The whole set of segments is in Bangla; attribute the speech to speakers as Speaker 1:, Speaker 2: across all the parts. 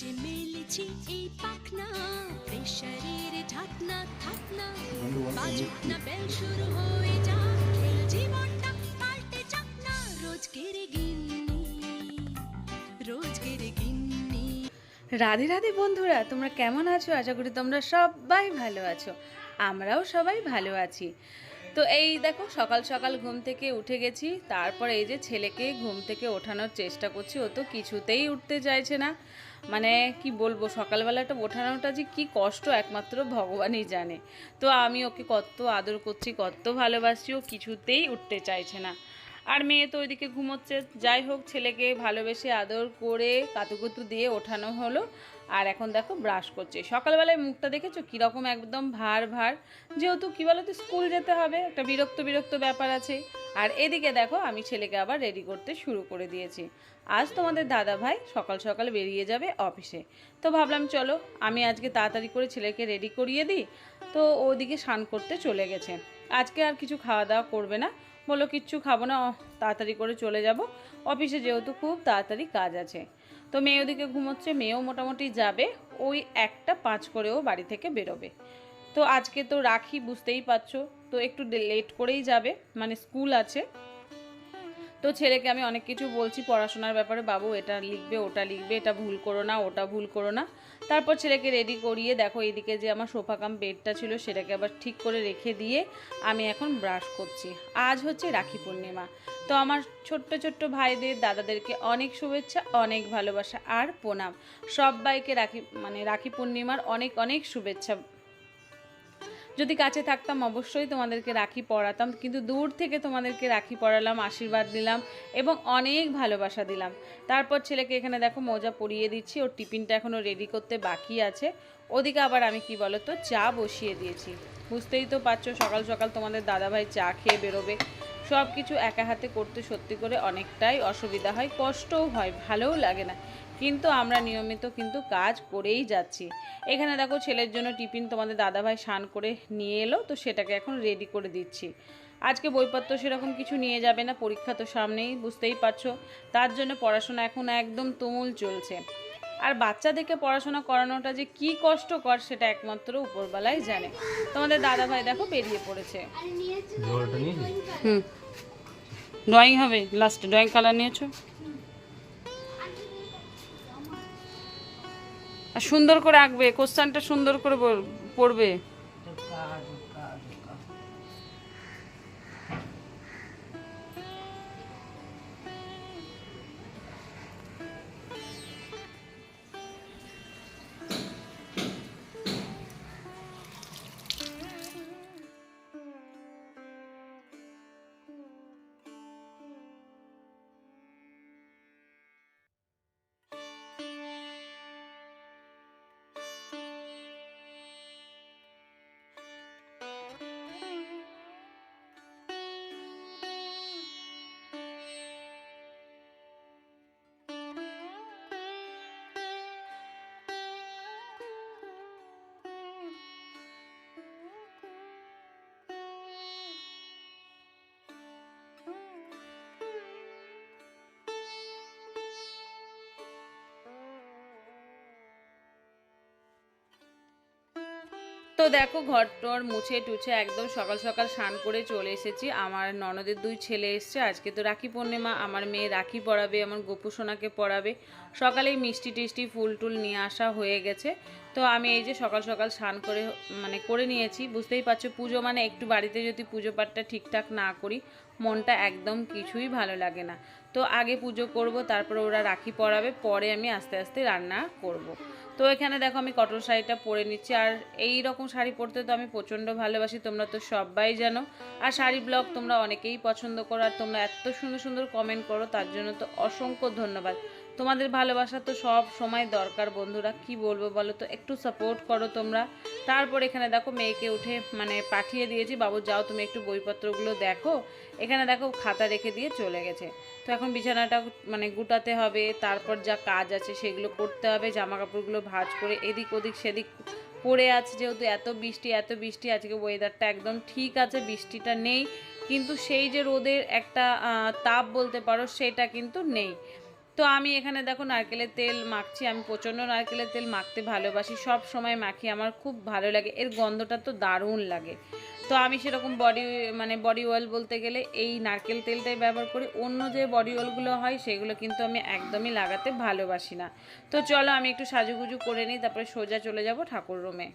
Speaker 1: যে মেলেছি এই পাখনা প্রেশারের ঢাকনা থাকনা বাজুক না বেল শুরু হয়ে যাক খেল জীবনটা পাল্টে যাক না। রোজকের গিন্নি রোজকের গিন্নি।
Speaker 2: রাধে রাধে বন্ধুরা তোমরা কেমন আছো? আশা করি তোমরা সবাই ভালো আছো। আমরাও সবাই ভালো আছি। তো এই দেখো সকাল সকাল ঘুম থেকে উঠে গেছি। তারপর এই যে ছেলেকে ঘুম থেকে ওঠানোর চেষ্টা করছি ও তো কিছুতেই উঠতে চাইছে না। মানে কি বলব সকালবেলাটা ওঠানোটা যে কি কষ্ট একমাত্র ভগবানই জানে। তো আমি ওকে কত আদর করছি, কত ভালোবাসি, ও কিছুতেই উঠতে চাইছে না। আর মেয়ে তো ওইদিকে ঘুমোচ্ছে। যাই হোক, ছেলেকে ভালোবেসে আদর করে কাতুকুতু দিয়ে ওঠানো হলো। আর এখন দেখো ব্রাশ করছে। সকালবেলায় মুখটা দেখেছ? কীরকম একদম ভার ভার। যেহেতু কী বলো তো স্কুল যেতে হবে, একটা বিরক্ত বিরক্ত ব্যাপার আছে। আর এদিকে দেখো, আমি ছেলেকে আবার রেডি করতে শুরু করে দিয়েছি। আজ তোমাদের দাদা ভাই সকাল সকাল বেরিয়ে যাবে অফিসে তো ভাবলাম, চলো, আমি আজকে তাড়াতাড়ি করে ছেলেকে রেডি করিয়ে দিই। তো ওদিকে স্নান করতে চলে গেছে। আজকে আর কিছু খাওয়া দাওয়া করবে না। বলো কিচ্ছু খাব না তাড়াতাড়ি করে চলে যাব। অফিসে যেহেতু খুব তাড়াতাড়ি কাজ আছে। তো মেয়ে ওদিকে ঘুমোচ্ছে, মেয়েও মোটামুটি যাবে। ওই একটা পাঁচ করেও বাড়ি থেকে বেরোবে। তো আজকে তো রাখি, বুঝতেই পারছ। তো একটু লেট করেই যাবে মানে স্কুল আছে। তো ছেলেকে আমি অনেক কিছু বলছি, পড়াশোনার ব্যাপারে। বাবু, এটা লিখবে, ওটা লিখবে, এটা ভুল করো না, ওটা ভুল করো না। তারপর ছেলেকে রেডি করিয়ে দেখো, এইদিকে যে আমার সোফা কাম বেডটা ছিল, সেটাকে আবার ঠিক করে রেখে দিয়ে আমি এখন ব্রাশ করছি। আজ হচ্ছে রাখি পূর্ণিমা। তো আমার ছোট্ট ছোট্ট ভাইদের দাদাদেরকে অনেক শুভেচ্ছা, অনেক ভালোবাসা আর প্রণাম। সবাইকে রাখি মানে রাখি পূর্ণিমার অনেক অনেক শুভেচ্ছা। যদি কাছে থাকতাম অবশ্যই তোমাদেরকে রাখি পড়াতাম কিন্তু দূর থেকে তোমাদেরকে রাখি পড়ালাম আশীর্বাদ দিলাম এবং অনেক ভালোবাসা দিলাম। তারপর ছেলেকে এখানে দেখো মোজা পরিয়ে দিচ্ছি, ওর টিফিনটা এখনও রেডি করতে বাকি আছে। ওদিকে আবার আমি কি বলো তো চা বসিয়ে দিয়েছি। বুঝতেই তো পারছ, সকাল সকাল তোমাদের দাদাভাই চা খেয়ে বেরোবে। সব কিছু একা হাতে করতে সত্যি করে অনেকটাই অসুবিধা হয়, কষ্টও হয়, ভালোও লাগে না। কিন্তু আমরা নিয়মিত কিন্তু কাজ করেই যাচ্ছি। এখানে দেখো ছেলের জন্য টিফিন তোমাদের দাদাভাই স্নান করে নিয়ে এলো, তো সেটাকে এখন রেডি করে দিচ্ছি। আজকে বইপত্র সেরকম কিছু নিয়ে যাবে না, পরীক্ষা তো সামনেই, বুঝতেই পারছ। তার জন্য পড়াশোনা এখন একদম তুমুল চলছে। আর বাচ্চাদেরকে পড়াশোনা করানোটা যে কি কষ্টকর সেটা একমাত্র উপরবেলায় জানে। তোমাদের দাদা ভাই দেখো বেরিয়ে পড়েছে। হুম। ড্রয়িং হবে? লাস্টে ড্রয়িং কালার নিয়েছো? আর সুন্দর করে আঁকবে কোশ্চানটা সুন্দর করে পড়বে। তো দেখো ঘর টর মুছে টুছে একদম সকাল সকাল স্নান করে চলে এসেছি। আমার ননদের দুই ছেলে এসছে। আজকে তো রাখি পূর্ণিমা, আমার মেয়ে রাখি পড়াবে, আমার গোপু সোনাকে পড়াবে। সকালেই মিষ্টি টিষ্টি ফুল টুল নিয়ে আসা হয়ে গেছে। তো আমি এই যে সকাল সকাল স্নান করে মানে করে নিয়েছি। বুঝতেই পারছ, পুজো মানে একটু বাড়িতে যদি পুজো পাঠটা ঠিকঠাক না করি, মনটা একদম কিছুই ভালো লাগে না। তো আগে পুজো করব, তারপরে ওরা রাখি পরাবে পরে আমি আস্তে আস্তে রান্না করব। তো এখানে দেখো আমি কটন শাড়িটা পরে নিচ্ছি। আর এই রকম শাড়ি পরতে তো আমি প্রচণ্ড ভালোবাসি, তোমরা তো সবাই জানো। আর শাড়ি ব্লগ তোমরা অনেকেই পছন্দ করো, আর তোমরা এত সুন্দর সুন্দর কমেন্ট করো, তার জন্য তো অসংখ্য ধন্যবাদ। তোমাদের ভালোবাসা তো সব সময় দরকার বন্ধুরা, কি বলব বলো তো? একটু সাপোর্ট করো তোমরা। তারপর এখানে দেখো মেয়েকে উঠে মানে পাঠিয়ে দিয়েছি। বাবু, যাও, তুমি একটু বইপত্রগুলো দেখো। এখানে দেখো খাতা রেখে দিয়ে চলে গেছে। তো এখন বিছানাটা মানে গুটাতে হবে, তারপর যা কাজ আছে সেগুলো করতে হবে জামা কাপড়গুলো ভাঁজ করে এদিক ওদিক সেদিক পড়ে আছে যেহেতু এত বৃষ্টি এত বৃষ্টি, আজকে ওয়েদারটা একদম ঠিক আছে, বৃষ্টিটা নেই। কিন্তু সেই যে রোদের একটা তাপ বলতে পারো সেটা কিন্তু নেই। তো আমি এখানে দেখো নারকেলের তেল মাখছি, আমি প্রচণ্ড নারকেলের তেল মাখতে ভালোবাসি, সব সময় মাখি, আমার খুব ভালো লাগে, এর গন্ধটা তো দারুণ লাগে। তো আমি সেরকম বডি মানে বডি অয়েল বলতে গেলে এই নারকেল তেলটাই ব্যবহার করি, অন্য যে বডি অয়েলগুলো হয় সেগুলো কিন্তু আমি একদমই লাগাতে ভালোবাসি না। তো চলো আমি একটু সাজুগুজু করে নিই, তারপরে সোজা চলে যাব ঠাকুর রুমে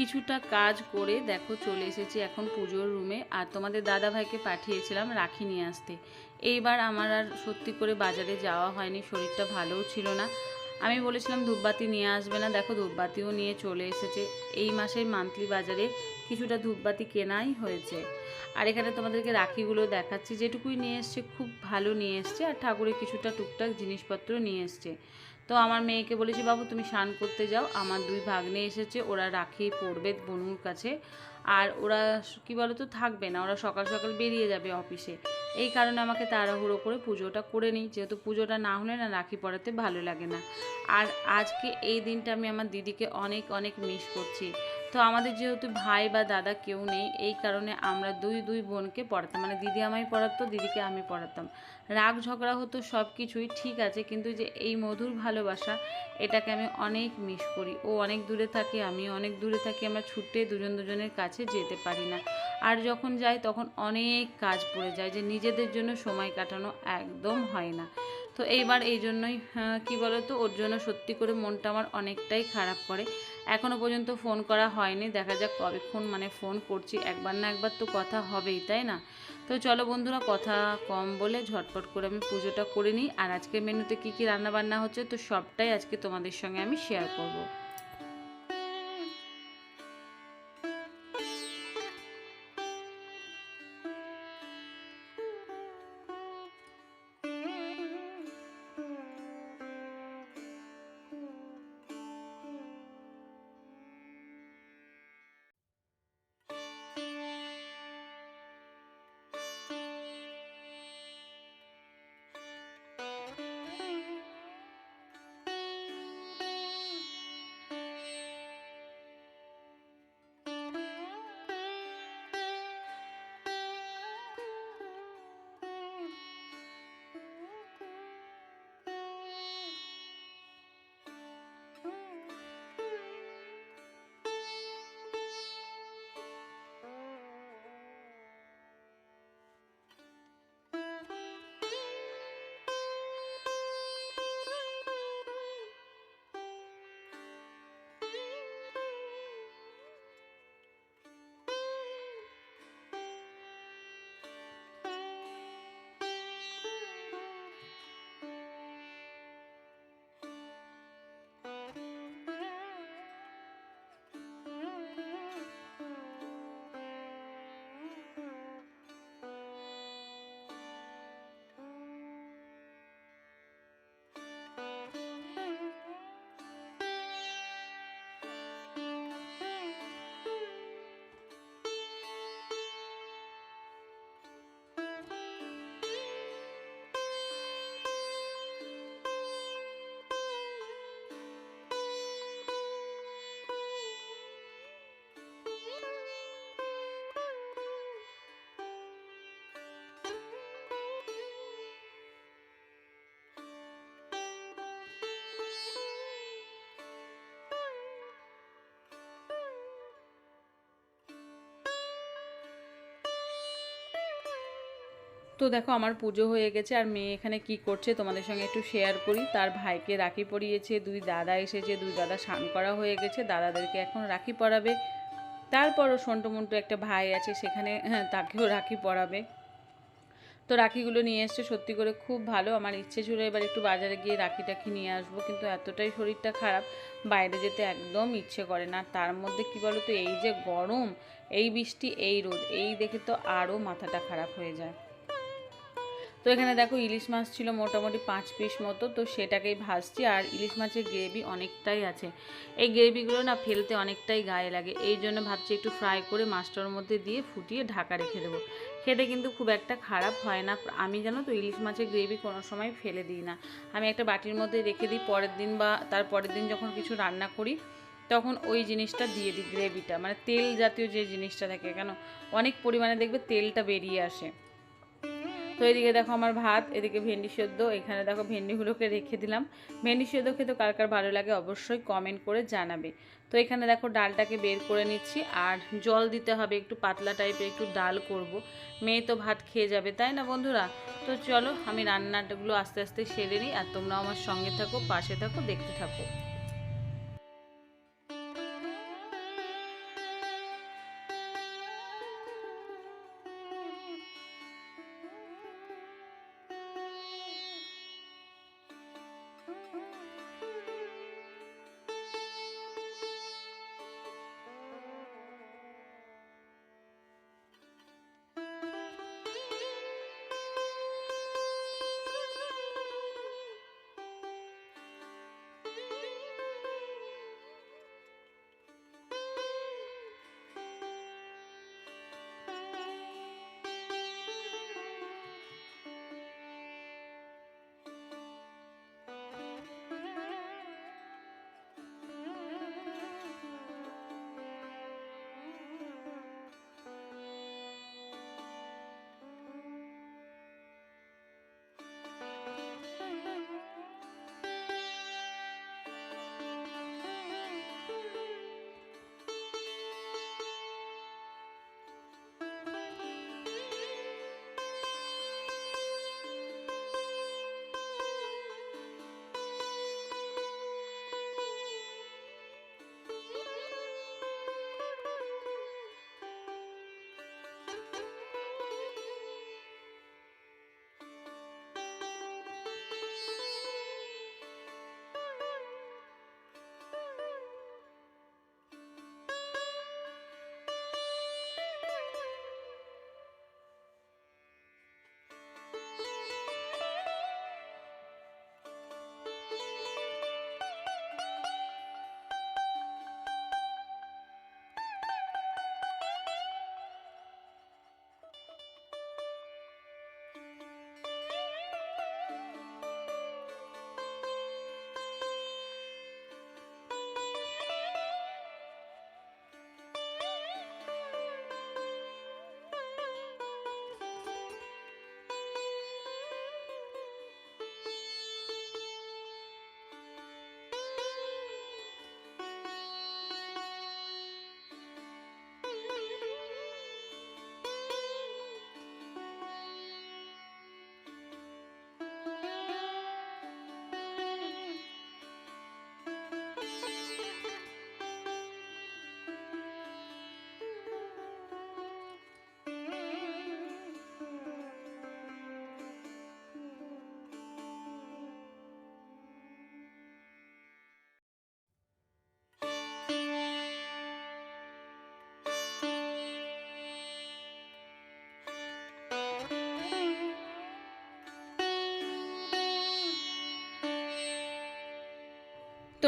Speaker 2: কিছুটা কাজ করে দেখো চলে এসেছি এখন পুজোর রুমে। আর তোমাদের দাদা ভাইকে পাঠিয়েছিলাম রাখি নিয়ে আসতে। এইবার আমার আর সত্যি করে বাজারে যাওয়া হয়নি, শরীরটা ভালোও ছিল না। আমি বলেছিলাম ধূপবাতি নিয়ে আসবে না, দেখো ধূপবাতিও নিয়ে চলে এসেছে। এই মাসের মান্থলি বাজারে কিছুটা ধূপবাতি কেনাই হয়েছে। আর এখানে তোমাদেরকে রাখিগুলো দেখাচ্ছি। যেটুকুই নিয়ে এসছে খুব ভালো নিয়ে এসছে, আর ঠাকুরের কিছুটা টুকটাক জিনিসপত্র নিয়ে এসছে। আমার মেয়েকে বলেছি, বাবু, তুমি স্নান করতে যাও। আমার দুই ভাগ্নে এসেছে, ওরা রাখি পড়বে বনুর কাছে। আর ওরা কি বলো তো থাকবে না, ওরা সকাল সকাল বেরিয়ে যাবে অফিসে। এই কারণে আমাকে তাড়াহুড়ো করে পুজোটা করে নিই। যেহেতু পুজোটা না হলে না রাখি পড়াতে ভালো লাগে না। আর আজকে এই দিনটা আমি আমার দিদিকে অনেক অনেক মিস করছি। তো আমাদের যেহেতু ভাই বা দাদা কেউ নেই এই কারণে আমরা দুই দুই বোনকে পড়াতাম। মানে দিদি আমায় পড়াতো দিদিকে আমি পড়াতাম। রাগ ঝগড়া হতো সব কিছুই ঠিক আছে কিন্তু যে এই মধুর ভালোবাসা এটাকে আমি অনেক মিস করি। ও অনেক দূরে থাকে আমি অনেক দূরে থাকি আমরা ছুটে দুজন দুজনের কাছে যেতে পারি না। আর যখন যাই তখন অনেক কাজ পড়ে যায় যে নিজেদের জন্য সময় কাটানো একদম হয় না। তো এইবার এই জন্যই আহ, কি বলো তো ওর জন্য সত্যি করে মনটা আমার অনেকটাই খারাপ করে। এখনও পর্যন্ত ফোন করা হয়নি। দেখা যাক কবেক্ষণ মানে ফোন করছি। একবার না একবার তো কথা হবেই, তাই না? তো চলো বন্ধুরা, কথা কম বলে ঝটপট করে আমি পুজোটা করে নিই। আর আজকের মেনুতে কী কী রান্না বান্না হচ্ছে, তো সবটাই আজকে তোমাদের সঙ্গে আমি শেয়ার করব। তো দেখো আমার পুজো হয়ে গেছে আর মেয়ে এখানে কি করছে তোমাদের সঙ্গে একটু শেয়ার করি। তার ভাইকে রাখি পরিয়েছে, দুই দাদা এসেছে, দুই দাদা স্নান করা হয়ে গেছে, দাদাদেরকে এখন রাখি পরাবে। তারপরও সন্টু মন্টু একটা ভাই আছে, সেখানে হ্যাঁ তাকেও রাখি পরাবে। তো রাখিগুলো নিয়ে এসছে, সত্যি করে খুব ভালো। আমার ইচ্ছে ছিল এবার একটু বাজারে গিয়ে রাখি টাখি নিয়ে আসব, কিন্তু এতটাই শরীরটা খারাপ, বাইরে যেতে একদম ইচ্ছে করে না। তার মধ্যে কি বলো তো এই যে গরম, এই বৃষ্টি, এই রোদ, এই দেখে তো আরও মাথাটা খারাপ হয়ে যায়। তো এখানে দেখো ইলিশ মাছ ছিল মোটামুটি পাঁচ পিস মতো, তো সেটাকেই ভাজছি আর ইলিশ মাছের গ্রেভি অনেকটাই আছে। এই গ্রেভিগুলো না ফেলতে অনেকটাই গায়ে লাগে, এই জন্য ভাবছি একটু ফ্রাই করে মাছটার মধ্যে দিয়ে ফুটিয়ে ঢাকা রেখে দেবো। খেতে কিন্তু খুব একটা খারাপ হয় না, আমি জানো তো ইলিশ মাছের গ্রেভি কোনো সময় ফেলে দিই না। আমি একটা বাটির মধ্যে রেখে দিই, পরের দিন বা তার পরের দিন যখন কিছু রান্না করি, তখন ওই জিনিসটা দিয়ে দিই গ্রেভিটা মানে তেল জাতীয় যে জিনিসটা থাকে কেন, অনেক পরিমাণে দেখবে তেলটা বেরিয়ে আসে। তো এদিকে দেখো আমার ভাত, এদিকে ভেন্ডি সেদ্ধ। এখানে দেখো ভেন্ডিগুলোকে রেখে দিলাম। ভেন্ডি সেদ্ধ খেতে কার কার ভালো লাগে অবশ্যই কমেন্ট করে জানাবে। তো এখানে দেখো ডালটাকে বের করে নিচ্ছি, আর জল দিতে হবে, একটু পাতলা টাইপের একটু ডাল করব। মেয়ে তো ভাত খেয়ে যাবে, তাই না বন্ধুরা? তো চলো আমি রান্নাটাগুলো আস্তে আস্তে সেরে নিই, আর তোমরাও আমার সঙ্গে থাকো, পাশে থাকো, দেখতে থাকো।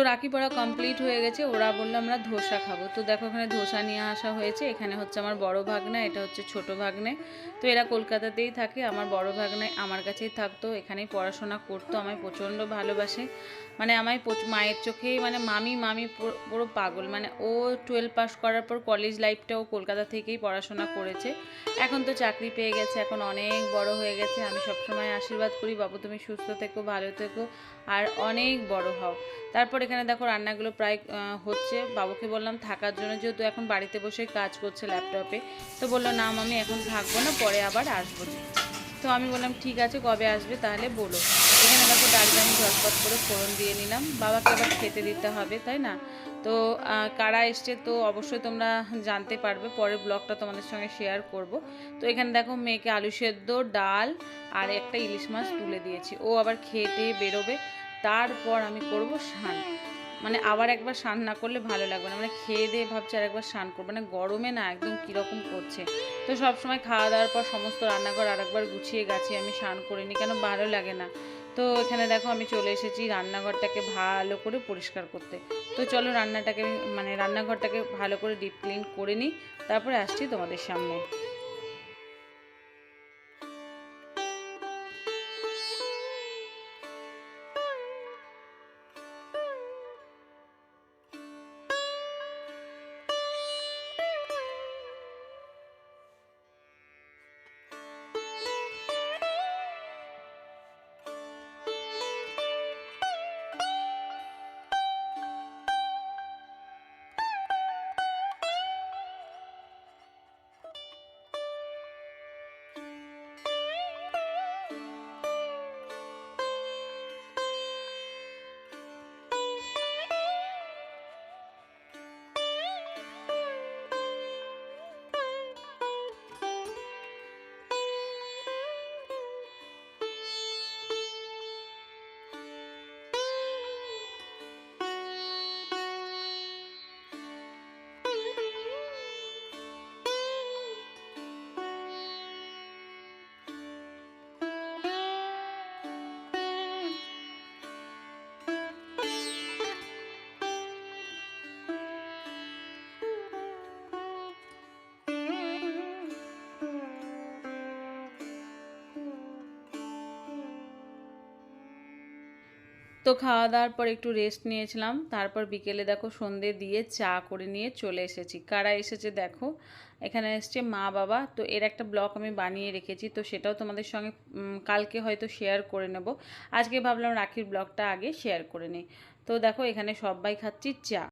Speaker 2: রাখি পড়া কমপ্লিট হয়ে গেছে, ওরা বলল আমরা ধোসা খাব। তো দেখো ওখানে ধোসা নিয়ে আসা হয়েছে, এখানে হচ্ছে আমার বড় ভাগ্নে, এটা হচ্ছে ছোট ভাগ্নে। তো এরা কলকাতাতেই থাকে, আমার বড় ভাগ্নে আমার কাছেই থাকতো, এখানেই পড়াশোনা করতো, আমায় প্রচণ্ড ভালোবাসে। মানে আমায় মায়ের চোখেই মানে মামি মামি পুরো- পাগল। মানে ও টুয়েলভ পাস করার পর কলেজ লাইফটাও কলকাতা থেকেই পড়াশোনা করেছে। এখন তো চাকরি পেয়ে গেছে, এখন অনেক বড় হয়ে গেছে, আমি সবসময় আশীর্বাদ করি, বাবু তুমি সুস্থ থেকো, ভালো থেকো, আর অনেক বড় হও। তারপর এখানে দেখো রান্নাগুলো প্রায় হচ্ছে। বাবুকে বললাম থাকার জন্য, যেহেতু এখন বাড়িতে বসে কাজ করছে ল্যাপটপে। তো বলল, না আমি এখন থাকব না, পরে আবার আসব। তো আমি বললাম, ঠিক আছে, কবে আসবে তাহলে বলো। এখানে দেখো ডালটা আমি ঝটপট করে ফোড়ন দিয়ে নিলাম। বাবাকে আবার খেতে দিতে হবে, তাই না? তো কারা এসছে তো অবশ্যই তোমরা জানতে পারবে। পরের ব্লগটা তোমাদের সঙ্গে শেয়ার করব। তো এখানে দেখো মেয়েকে আলু সেদ্ধ, ডাল আর একটা ইলিশ মাছ তুলে দিয়েছি। ও আবার টেয়ে বেরোবে। তারপর আমি করব স্নান মানে আবার একবার স্নান না করলে ভালো লাগবে না। মানে খেয়ে দিয়ে ভাবছি আর একবার স্নান করব। মানে গরমে না একদম কীরকম করছে। তো সব সময় খাওয়া দাওয়ার পর সমস্ত রান্নাঘর আর একবার গুছিয়ে গাছিয়ে আমি স্নান করিনি কেন ভালো লাগে না। তো এখানে দেখো আমি চলে এসেছি রান্নাঘরটাকে ভালো করে পরিষ্কার করতে। তো চলো রান্নাটাকে মানে রান্নাঘরটাকে ভালো করে ডিপ ক্লিন করে নিই। তারপরে আসছি তোমাদের সামনে। তো খাওয়া দাওয়ার পর একটু রেস্ট নিয়েছিলাম। তারপর বিকেলে দেখো সন্ধে দিয়ে চা করে নিয়ে চলে এসেছি। কারা এসেছে দেখো। এখানে এসছে মা, বাবা। তো এর একটা ব্লগ আমি বানিয়ে রেখেছি। তো সেটাও তোমাদের সঙ্গে কালকে হয়তো শেয়ার করে নেব। আজকে ভাবলাম রাখির ব্লগটা আগে শেয়ার করে নিই। তো দেখো এখানে সবাই খাচ্ছি চা।